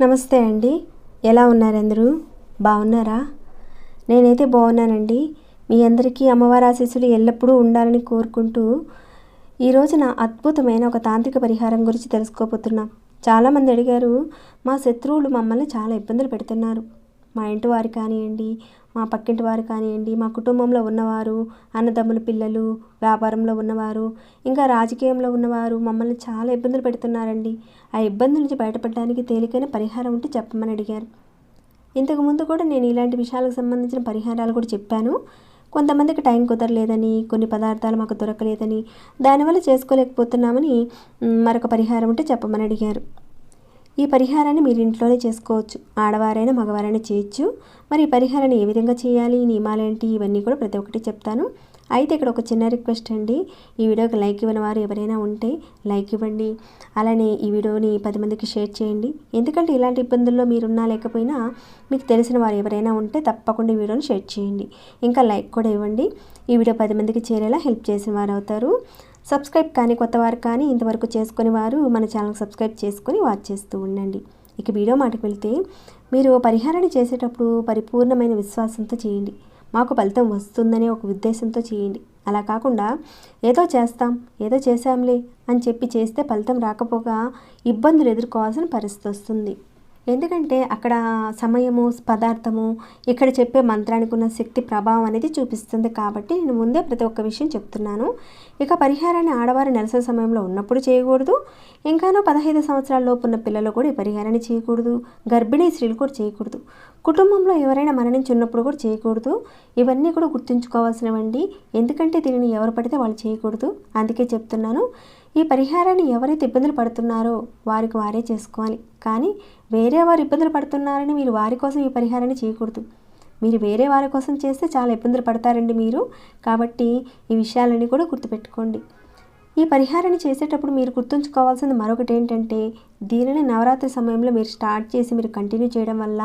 నమస్తే అండి. ఎలా ఉన్నారు అందరూ బాగున్నారా? నేనైతే బాగున్నానండి. మీ అందరికీ అమ్మవారి ఆశీస్సులు ఎల్లప్పుడూ ఉండాలని కోరుకుంటూ ఈ రోజున అద్భుతమైన ఒక తాంత్రిక పరిహారం గురించి తెలుసుకోబోతున్నాం. చాలామంది అడిగారు మా శత్రువులు మమ్మల్ని చాలా ఇబ్బందులు పెడుతున్నారు. మా ఇంటి వారు కానివ్వండి మా పక్కింటి వారు కానివ్వండి మా కుటుంబంలో ఉన్నవారు అన్నదమ్ముల పిల్లలు వ్యాపారంలో ఉన్నవారు ఇంకా రాజకీయంలో ఉన్నవారు మమ్మల్ని చాలా ఇబ్బందులు పెడుతున్నారండి. ఆ ఇబ్బంది నుంచి బయటపడడానికి తేలికైన పరిహారం ఉంటే చెప్పమని అడిగారు. ఇంతకు ముందు కూడా నేను ఇలాంటి విషయాలకు సంబంధించిన పరిహారాలు కూడా చెప్పాను. కొంతమందికి టైం కుదరలేదని కొన్ని పదార్థాలు మాకు దొరకలేదని దానివల్ల చేసుకోలేకపోతున్నామని మరొక పరిహారం ఉంటే చెప్పమని అడిగారు. ఈ పరిహారాన్ని మీరు ఇంట్లోనే చేసుకోవచ్చు. ఆడవారైనా మగవారైనా చేయొచ్చు. మరి ఈ పరిహారాన్ని ఏ విధంగా చేయాలి? నియమాలేంటి? ఇవన్నీ కూడా ప్రతి ఒక్కటి చెప్తాను. అయితే ఇక్కడ ఒక చిన్న రిక్వెస్ట్ అండి. ఈ వీడియోకి లైక్ ఇవ్వని వారు ఎవరైనా ఉంటే లైక్ ఇవ్వండి. అలానే ఈ వీడియోని పది మందికి షేర్ చేయండి. ఎందుకంటే ఇలాంటి ఇబ్బందుల్లో మీరున్నా లేకపోయినా మీకు తెలిసిన వారు ఎవరైనా ఉంటే తప్పకుండా ఈ వీడియోని షేర్ చేయండి. ఇంకా లైక్ కూడా ఇవ్వండి. ఈ వీడియో పది మందికి చేరేలా హెల్ప్ చేసిన వారు అవుతారు. సబ్స్క్రైబ్ కానీ కొత్త వారు కానీ ఇంతవరకు చేసుకుని వారు మన ఛానల్ సబ్స్క్రైబ్ చేసుకొని వాచ్ చేస్తూ ఉండండి. ఇక వీడియో మాటకు వెళితే మీరు పరిహారాన్ని చేసేటప్పుడు పరిపూర్ణమైన విశ్వాసంతో చేయండి. మాకు ఫలితం వస్తుందనే ఒక ఉద్దేశంతో చేయండి. అలా కాకుండా ఏదో చేస్తాం ఏదో చేశాంలే అని చెప్పి చేస్తే ఫలితం రాకపోగా ఇబ్బందులు ఎదుర్కోవాల్సిన పరిస్థితి వస్తుంది. ఎందుకంటే అక్కడ సమయము పదార్థము ఇక్కడ చెప్పే మంత్రానికి ఉన్న శక్తి ప్రభావం అనేది చూపిస్తుంది కాబట్టి నేను ముందే ప్రతి ఒక్క విషయం చెప్తున్నాను. ఇక పరిహారాన్ని ఆడవారు నెలసరి సమయంలో ఉన్నప్పుడు చేయకూడదు. ఇంకానూ పదహైదు సంవత్సరాల లోపు ఉన్న పిల్లలు కూడా ఈ పరిహారాన్ని చేయకూడదు. గర్భిణీ స్త్రీలు కూడా చేయకూడదు. కుటుంబంలో ఎవరైనా మరణించి ఉన్నప్పుడు కూడా చేయకూడదు. ఇవన్నీ కూడా గుర్తుంచుకోవాల్సినవండి. ఎందుకంటే దీనిని ఎవరు పడితే వాళ్ళు చేయకూడదు. అందుకే చెప్తున్నాను. ఈ పరిహారాన్ని ఎవరైతే ఇబ్బందులు పడుతున్నారో వారికి వారే చేసుకోవాలి. కానీ వేరే వారు ఇబ్బందులు పడుతున్నారని మీరు వారి కోసం ఈ పరిహారాన్ని చేయకూడదు. మీరు వేరే వారి కోసం చేస్తే చాలా ఇబ్బందులు పడతారండి మీరు. కాబట్టి ఈ విషయాలన్నీ కూడా గుర్తుపెట్టుకోండి. ఈ పరిహారాన్ని చేసేటప్పుడు మీరు గుర్తుంచుకోవాల్సింది మరొకటి ఏంటంటే దీనిని నవరాత్రి సమయంలో మీరు స్టార్ట్ చేసి మీరు కంటిన్యూ చేయడం వల్ల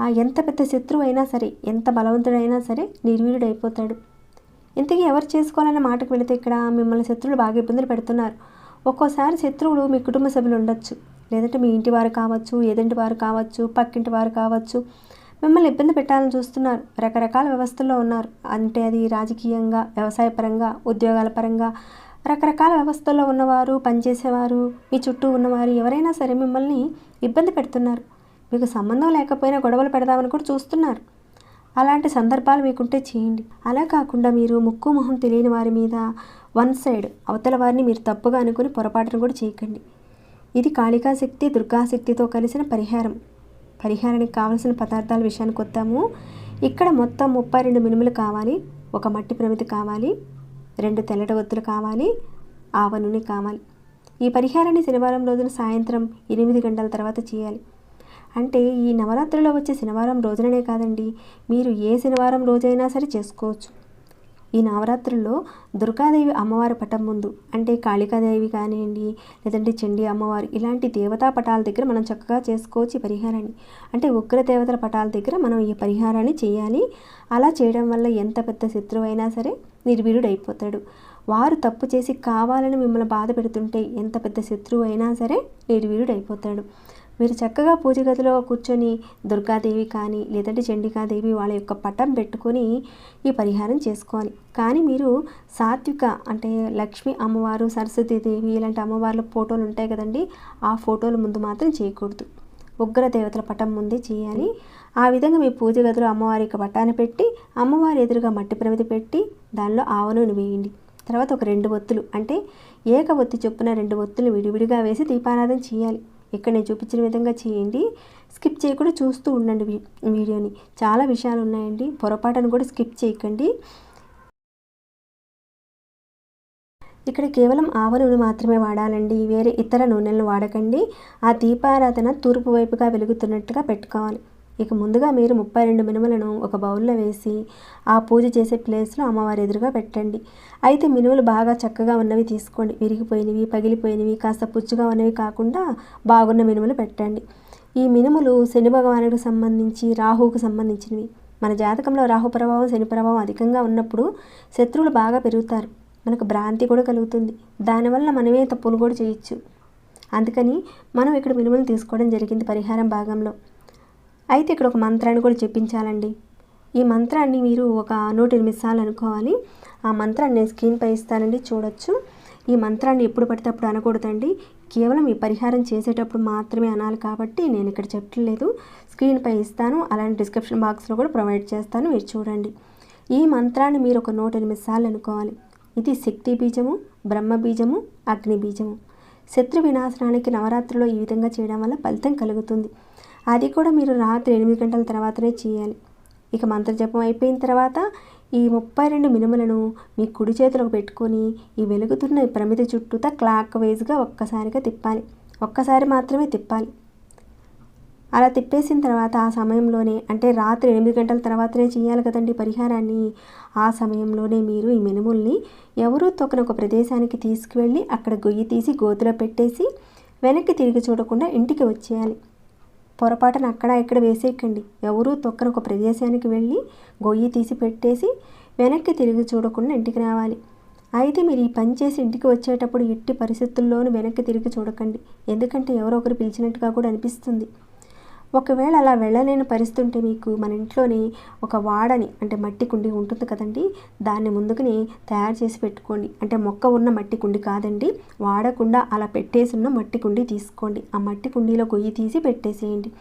ఆ ఎంత పెద్ద శత్రువు అయినా సరే ఎంత బలవంతుడైనా సరే నిర్వీరుడైపోతాడు. ఇంతకీ ఎవరు చేసుకోవాలన్న మాటకు వెళితే ఇక్కడ మిమ్మల్ని శత్రువులు బాగా ఇబ్బందులు పెడుతున్నారు. ఒక్కోసారి శత్రువులు మీ కుటుంబ సభ్యులు ఉండొచ్చు. లేదంటే మీ ఇంటి వారు కావచ్చు ఏదంటి వారు కావచ్చు పక్కింటి వారు కావచ్చు మిమ్మల్ని ఇబ్బంది పెట్టాలని చూస్తున్నారు. రకరకాల వ్యవస్థల్లో ఉన్నారు. అంటే అది రాజకీయంగా వ్యవసాయ పరంగా ఉద్యోగాల పరంగా. రకరకాల వ్యవస్థల్లో ఉన్నవారు పనిచేసేవారు మీ చుట్టూ ఉన్నవారు ఎవరైనా సరే మిమ్మల్ని ఇబ్బంది పెడుతున్నారు. మీకు సంబంధం లేకపోయినా గొడవలు పెడదామని కూడా చూస్తున్నారు. అలాంటి సందర్భాలు మీకుంటే చేయండి. అలా కాకుండా మీరు ముక్కు మొహం తెలియని వారి మీద వన్ సైడ్ అవతల వారిని మీరు తప్పుగా అనుకుని పొరపాటును కూడా చేయకండి. ఇది కాళికాశక్తి దుర్గాశక్తితో కలిసిన పరిహారం. పరిహారానికి కావలసిన పదార్థాల విషయానికి వద్దాము. ఇక్కడ మొత్తం ముప్పై రెండు మినుములు కావాలి. ఒక మట్టి ప్రమితి కావాలి. రెండు తెల్లటి ఒత్తులు కావాలి. ఆవ నూనె కావాలి. ఈ పరిహారాన్ని శనివారం రోజున సాయంత్రం ఎనిమిది గంటల తర్వాత చేయాలి. అంటే ఈ నవరాత్రిలో వచ్చే శనివారం రోజుననే కాదండి. మీరు ఏ శనివారం రోజైనా సరే చేసుకోవచ్చు. ఈ నవరాత్రుల్లో దుర్గాదేవి అమ్మవారి పటం ముందు అంటే కాళికాదేవి కానివ్వండి లేదంటే చండీ అమ్మవారు ఇలాంటి దేవతా పటాల దగ్గర మనం చక్కగా చేసుకోవచ్చు ఈ పరిహారాన్ని. అంటే ఉగ్ర దేవతల పటాల దగ్గర మనం ఈ పరిహారాన్ని చేయాలి. అలా చేయడం వల్ల ఎంత పెద్ద శత్రువు అయినా సరే నిర్వీర్యుడు అయిపోతాడు వారు తప్పు చేసి కావాలని మిమ్మల్ని బాధ పెడుతుంటే ఎంత పెద్ద శత్రువు అయినా సరే నిర్వీర్యుడు అయిపోతాడు మీరు చక్కగా పూజ గదిలో కూర్చొని దుర్గాదేవి కానీ లేదంటే చండికాదేవి వాళ్ళ యొక్క పటం పెట్టుకొని ఈ పరిహారం చేసుకోవాలి. కానీ మీరు సాత్విక అంటే లక్ష్మి అమ్మవారు సరస్వతీదేవి ఇలాంటి అమ్మవార్ల ఫోటోలు ఉంటాయి కదండి ఆ ఫోటోల ముందు మాత్రం చేయకూడదు. ఉగ్ర దేవతల పటం ముందే చేయాలి. ఆ విధంగా మీ పూజ గదిలో అమ్మవారి యొక్క పటాన్ని పెట్టి అమ్మవారి ఎదురుగా మట్టి ప్రమిది పెట్టి దానిలో ఆవనూనె వేయండి. తర్వాత ఒక రెండు ఒత్తులు అంటే ఏక ఒత్తి చొప్పున రెండు ఒత్తులు విడివిడిగా వేసి దీపారాధన చేయాలి. ఇక్కడ నేను చూపించిన విధంగా చేయండి. స్కిప్ చేయకుండా చూస్తూ ఉండండి వీ- వీడియోని. చాలా విషయాలు ఉన్నాయండి. పొరపాటును కూడా స్కిప్ చేయకండి. ఇక్కడ కేవలం ఆవ నూనె మాత్రమే వాడాలండి. వేరే ఇతర నూనెలను వాడకండి. ఆ దీపారాధన తూర్పు వైపుగా వెలుగుతున్నట్టుగా పెట్టుకోవాలి. ఇక ముందుగా మీరు ముప్పై రెండు మినుములను ఒక బౌల్లో వేసి ఆ పూజ చేసే ప్లేస్లో అమ్మవారి ఎదురుగా పెట్టండి. అయితే మినుములు బాగా చక్కగా ఉన్నవి తీసుకోండి. విరిగిపోయినవి పగిలిపోయినవి కాస్త పుచ్చుగా ఉన్నవి కాకుండా బాగున్న మినుములు పెట్టండి. ఈ మినుములు శని భగవానుడికి సంబంధించి రాహువుకు సంబంధించినవి. మన జాతకంలో రాహు ప్రభావం శని ప్రభావం అధికంగా ఉన్నప్పుడు శత్రువులు బాగా పెరుగుతారు. మనకు భ్రాంతి కూడా కలుగుతుంది. దానివల్ల మనమే తప్పులు కూడా చేయొచ్చు. అందుకని మనం ఇక్కడ మినుములు తీసుకోవడం జరిగింది పరిహారం భాగంలో. అయితే ఇక్కడ ఒక మంత్రాన్ని కూడా చెప్పించాలండి. ఈ మంత్రాన్ని మీరు ఒక నూట ఎనిమిది సార్లు అనుకోవాలి. ఆ మంత్రాన్ని నేను స్క్రీన్పై ఇస్తానండి చూడొచ్చు. ఈ మంత్రాన్ని ఎప్పుడు పడితే అప్పుడు అనకూడదండి. కేవలం ఈ పరిహారం చేసేటప్పుడు మాత్రమే అనాలి కాబట్టి నేను ఇక్కడ చెప్పట్లేదు. స్క్రీన్పై ఇస్తాను అలానే డిస్క్రిప్షన్ బాక్స్లో కూడా ప్రొవైడ్ చేస్తాను మీరు చూడండి. ఈ మంత్రాన్ని మీరు ఒక నూట ఎనిమిది సార్లు అనుకోవాలి. ఇది శక్తి బీజము బ్రహ్మ బీజము అగ్ని బీజము. శత్రు వినాశనానికి నవరాత్రిలో ఈ విధంగా చేయడం వల్ల ఫలితం కలుగుతుంది. అది కూడా మీరు రాత్రి ఎనిమిది గంటల తర్వాతనే చేయాలి. ఇక మంత్రజపం అయిపోయిన తర్వాత ఈ ముప్పై రెండు మినుములను మీ కుడి చేతిలోకి పెట్టుకొని ఈ వెలుగుతున్న ప్రమిద చుట్టూతా క్లాక్ వైజ్గా ఒక్కసారిగా తిప్పాలి. ఒక్కసారి మాత్రమే తిప్పాలి. అలా తిప్పేసిన తర్వాత ఆ సమయంలోనే అంటే రాత్రి ఎనిమిది గంటల తర్వాతనే చేయాలి కదండి పరిహారాన్ని ఆ సమయంలోనే మీరు ఈ మినుముల్ని ఎవరూ తొక్కన ఒక ప్రదేశానికి తీసుకువెళ్ళి అక్కడ గొయ్యి తీసి గోతులో పెట్టేసి వెనక్కి తిరిగి చూడకుండా ఇంటికి వచ్చేయాలి. పొరపాటున అక్కడ ఇక్కడ వేసేయకండి. ఎవరూ తొక్కన ఒక ప్రదేశానికి వెళ్ళి గొయ్యి తీసి పెట్టేసి వెనక్కి తిరిగి చూడకుండా ఇంటికి రావాలి. అయితే మీరు ఈ పని చేసి ఇంటికి వచ్చేటప్పుడు ఎట్టి పరిస్థితుల్లోనూ వెనక్కి తిరిగి చూడకండి. ఎందుకంటే ఎవరో ఒకరు పిలిచినట్టుగా కూడా అనిపిస్తుంది. ఒకవేళ అలా వెళ్ళలేని పరిస్థితి ఉంటే మీకు మన ఇంట్లోని ఒక వాడని అంటే మట్టి కుండి ఉంటుంది కదండి దాన్ని ముందుకుని తయారు చేసి పెట్టుకోండి. అంటే మొక్క ఉన్న మట్టి కుండి కాదండి వాడకుండా అలా పెట్టేసి ఉన్న మట్టి కుండి తీసుకోండి. ఆ మట్టి కుండీలో గొయ్యి తీసి పెట్టేసేయండి.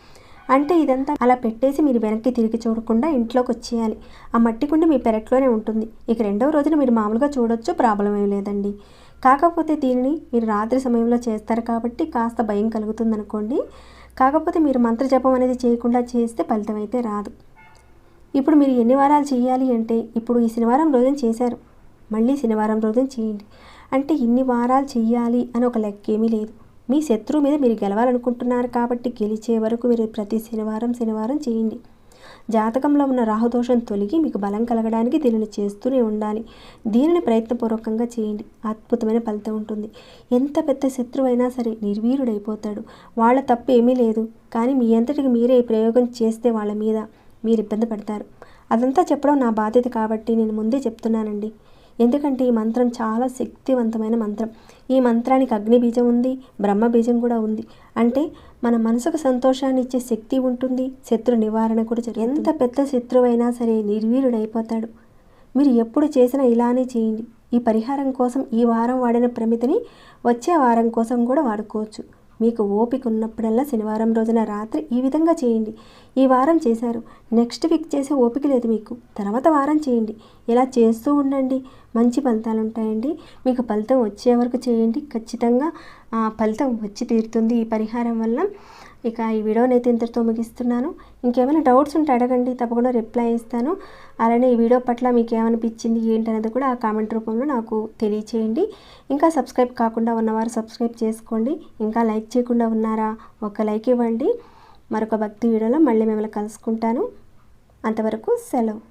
అంటే ఇదంతా అలా పెట్టేసి మీరు వెనక్కి తిరిగి చూడకుండా ఇంట్లోకి వచ్చేయాలి. ఆ మట్టి కుండి మీ పెరట్లోనే ఉంటుంది. ఇక రెండవ రోజున మీరు మామూలుగా చూడొచ్చు ప్రాబ్లం ఏం లేదండి. కాకపోతే దీనిని మీరు రాత్రి సమయంలో చేస్తారు కాబట్టి కాస్త భయం కలుగుతుంది అనుకోండి కాకపోతే మీరు మంత్ర జపం అనేది చేయకుండా చేస్తే ఫలితం అయితే రాదు. ఇప్పుడు మీరు ఎన్ని వారాలు చేయాలి అంటే ఇప్పుడు ఈ శనివారం రోజున చేశారు. మళ్ళీ శనివారం రోజున చేయండి. అంటే ఇన్ని వారాలు చేయాలి అని ఒక లెక్క ఏమీ లేదు. మీ శత్రువు మీద మీరు గెలవాలనుకుంటున్నారు కాబట్టి గెలిచే వరకు మీరు ప్రతి శనివారం శనివారం చేయండి. జాతకంలో ఉన్న రాహుదోషం తొలగి మీకు బలం కలగడానికి దీనిని చేస్తూనే ఉండాలి. దీనిని ప్రయత్నపూర్వకంగా చేయండి. అద్భుతమైన ఫలితం ఉంటుంది. ఎంత పెద్ద శత్రువు అయినా సరే నిర్వీరుడైపోతాడు. వాళ్ళ తప్పు ఏమీ లేదు. కానీ మీ అంతటికి మీరే ఈ ప్రయోగం చేస్తే వాళ్ళ మీద మీరు ఇబ్బంది పడతారు. అదంతా చెప్పడం నా బాధ్యత కాబట్టి నేను ముందే చెప్తున్నానండి. ఎందుకంటే ఈ మంత్రం చాలా శక్తివంతమైన మంత్రం. ఈ మంత్రానికి అగ్ని బీజం ఉంది బ్రహ్మ బీజం కూడా ఉంది. అంటే మన మనసుకు సంతోషాన్ని ఇచ్చే శక్తి ఉంటుంది శత్రు నివారణ కూడా జరుగుతుంది. ఎంత పెద్ద శత్రువైనా సరే నిర్వీరుడైపోతాడు. మీరు ఎప్పుడు చేసినా ఇలానే చేయండి. ఈ పరిహారం కోసం ఈ వారం వాడిన ప్రమితిని వచ్చే వారం కోసం కూడా వాడుకోవచ్చు. మీకు ఓపిక ఉన్నప్పుడల్లా శనివారం రోజున రాత్రి ఈ విధంగా చేయండి. ఈ వారం చేశారు. నెక్స్ట్ వీక్ చేసే ఓపిక లేదు మీకు. తర్వాత వారం చేయండి. ఇలా చేస్తూ ఉండండి. మంచి ఫలితాలు ఉంటాయండి. మీకు ఫలితం వచ్చే వరకు చేయండి. ఖచ్చితంగా ఫలితం వచ్చి తీరుతుంది. ఈ పరిహారం వల్ల ఇక ఈ వీడియోని అయితే ఇంతటితో ముగిస్తున్నాను. ఇంకేమైనా డౌట్స్ ఉంటే అడగండి తప్పకుండా రిప్లై ఇస్తాను అలానే ఈ వీడియో పట్ల మీకు ఏమనిపించింది ఏంటనేది కూడా ఆ కామెంట్ రూపంలో నాకు తెలియచేయండి. ఇంకా సబ్స్క్రైబ్ కాకుండా ఉన్నవారు సబ్స్క్రైబ్ చేసుకోండి. ఇంకా లైక్ చేయకుండా ఉన్నారా ఒక లైక్ ఇవ్వండి. మరొక భక్తి వీడియోలో మళ్ళీ మిమ్మల్ని కలుసుకుంటాను. అంతవరకు సెలవు.